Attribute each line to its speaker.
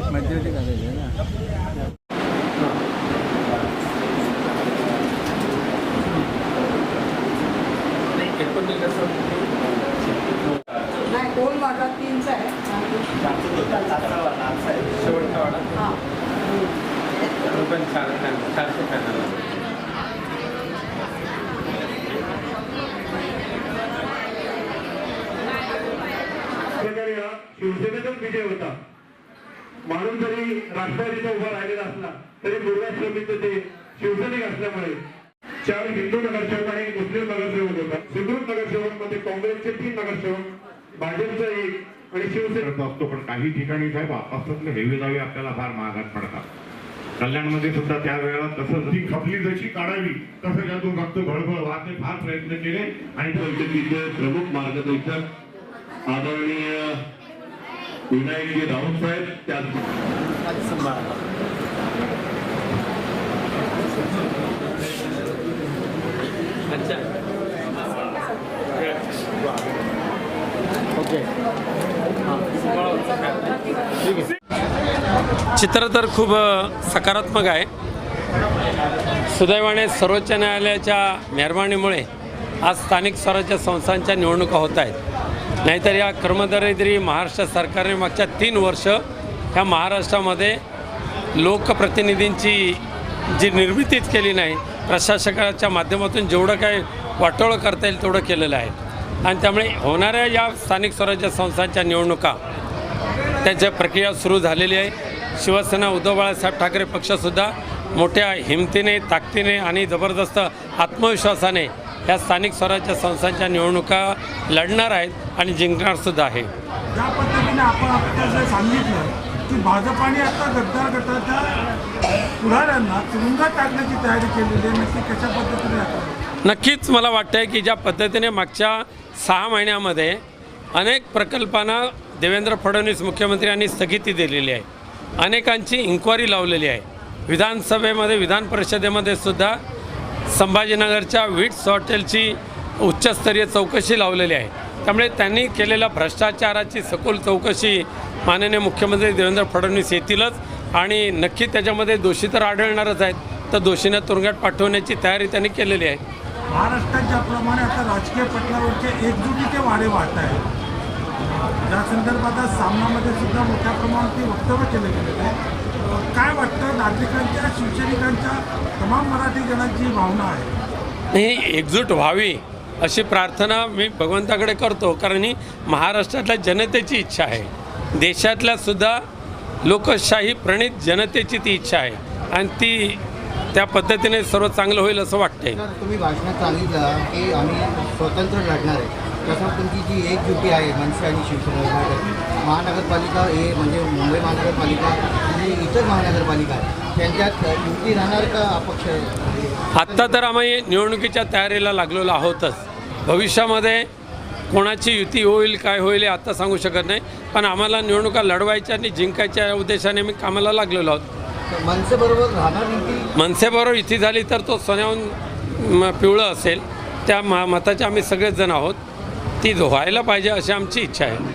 Speaker 1: एक मजदूरी कर रही है ना नाही दोन वाटा तीनचा आहे.
Speaker 2: शेवटचा वाडा
Speaker 1: हां
Speaker 2: पण चार चारशे
Speaker 3: शिवसेनेचाच विजय होता. म्हणून जरी राष्ट्रवादीचा उभा राहिलेला असला तरी मुर्गाश्रमीचं ते शिवसैनिक असल्यामुळे चार हिंदू नगरसेवक तीन नगरसेवक भाजपचा एक आणि शिवसेना.
Speaker 4: करत असतो पण काही ठिकाणी साहेब आपापसातले हेवे दावे आपल्याला फार महागात पडतात. कल्याणमध्ये सुद्धा त्यावेळेला तसं ती खपली जशी काढावी तसं त्यातून रक्त घळघळ वाहते फार प्रयत्न केले. आणि
Speaker 3: पद्धतीचे प्रमुख मार्गदर्शक आदरणीय विनायकजी राऊत साहेब त्याच
Speaker 2: अच्छा. चित्र तर खूप सकारात्मक आहे. सुदैवाने सर्वोच्च न्यायालयाच्या मेहरबानीमुळे आज स्थानिक स्वराज्य संस्थांच्या निवडणुका होत आहेत. नाहीतर या कर्मदरिद्री महाराष्ट्र सरकारने मागच्या तीन वर्ष ह्या महाराष्ट्रामध्ये लोकप्रतिनिधींची जी निर्मितीच केली नाही प्रशासकाच्या माध्यमातून जेवढं काही वाटोळं करता येईल तेवढं केलेलं आहे. आणि त्यामुळे होणाऱ्या या स्थानिक स्वराज्य संस्थांच्या निवडणुका त्यांच्या प्रक्रिया सुरू झालेली आहे शिवसेना उद्धव बाळासाहेब ठाकरे पक्षसुद्धा मोठ्या हिमतीने ताकदीने आणि जबरदस्त आत्मविश्वासाने या स्थानिक स्वराज्य संस्थांच्या निवडणुका लढणार आहेत आणि जिंकणारसुद्धा आहे.
Speaker 5: ज्या पद्धतीने आपण आपल्याला सांगितलं की भाजपाने आता गद्दार गटाच्या पुढाऱ्यांना तुरुंगात टाकण्याची तयारी केलेली आहे नक्की कशा पद्धतीने
Speaker 2: नक्कीच मला वाटतं की ज्या पद्धतीने मागच्या सहा महिन्यामध्ये अनेक प्रकल्पांना देवेंद्र फडणवीस मुख्यमंत्री यांनी स्थगिती दिलेली आहे. अनेकांची इन्क्वायरी लावलेली आहे. विधानसभेमध्ये विधान परिषदेमध्ये सुद्धा संभाजीनगरच्या विट्स हॉटेलची उच्चस्तरीय चौकशी लावलेली आहे. त्यामुळे त्यांनी केलेल्या भ्रष्टाचाराची सखोल चौकशी माननीय मुख्यमंत्री देवेंद्र फडणवीस येतीलच आणि नक्की त्याच्यामध्ये दोषी तर आढळणारच आहेत. तर दोषींना तुरुंगात पाठवण्याची तयारी त्यांनी केलेली आहे.
Speaker 5: महाराष्ट्रात ज्याप्रमाणे आता राजकीय पटलावरचे एकजुटीचे वाढे वाढत आहेत. या संदर्भात आज सामनामध्ये सुद्धा मोठ्या प्रमाणात ते वक्तव्य केले गेलेले आहे काय वाटतं? नागरिकांच्या शिवसैनिकांच्या तमाम मराठी जणांची भावना आहे.
Speaker 2: ही एकजूट व्हावी अशी प्रार्थना मी भगवंताकडे करतो कारण ही महाराष्ट्रातल्या जनतेची इच्छा आहे. देशातल्या सुद्धा लोकशाही प्रणित जनतेची ती इच्छा आहे. आणि ती त्या पद्धतीने सर्व चांगलं होईल असं वाटतंय.
Speaker 6: सर तुम्ही भाषणात सांगितलं की आम्ही स्वतंत्र लढणार आहे. तुमची जी एकजुटी आहे मनसे आणि शिवसेना महानगरपालिका हे म्हणजे मुंबई महानगरपालिका आणि इतर महानगरपालिका आहे त्यांच्यात युती राहणार का अपक्ष
Speaker 2: आत्ता तर आम्ही निवडणुकीच्या तयारीला लागलेलो आहोतच. भविष्यामध्ये कोणाची युती होईल काय होईल हे आत्ता सांगू शकत नाही. पण आम्हाला निवडणुका लढवायच्या आणि जिंकायच्या उद्देशाने मी कामाला लागलेलो आहोत.
Speaker 6: मनसेबरोबर राहणार
Speaker 2: मनसेबरोबर युती झाली तर तो सोन्याहून पिवळं असेल. त्या म मताचे आम्ही सगळेच जण आहोत. ती व्हायला पाहिजे अशी आमची इच्छा आहे.